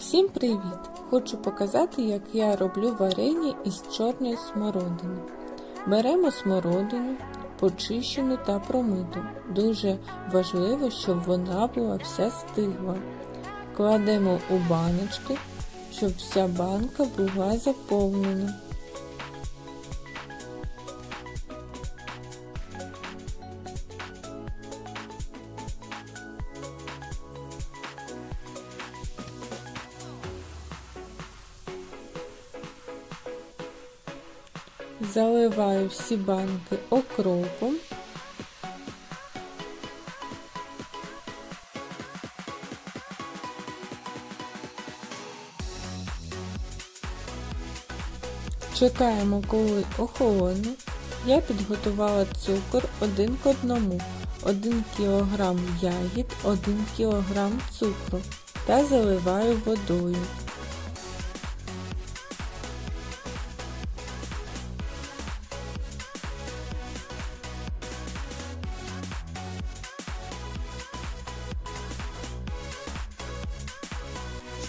Всім привіт! Хочу показати, як я роблю варення із чорної смородини. Беремо смородину, почищену та промиту. Дуже важливо, щоб вона була вся стигла. Кладемо у баночки, щоб вся банка була заповнена. Заливаю всі банки окропом. Чекаємо, коли охолоне. Я підготувала цукор 1 к 1, 1 кг ягід, 1 кг цукру та заливаю водою.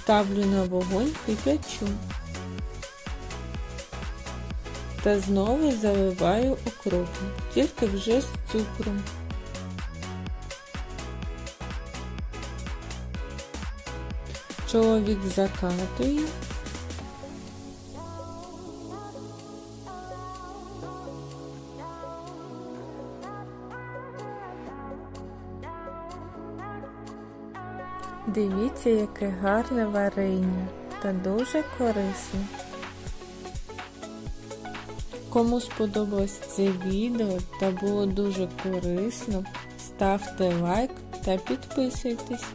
Ставлю на вогонь і печу. Та знову заливаю окропом, тільки вже з цукром. Чоловік закатує. Дивіться, яке гарне варення та дуже корисне. Кому сподобалось це відео та було дуже корисно, ставте лайк та підписуйтесь.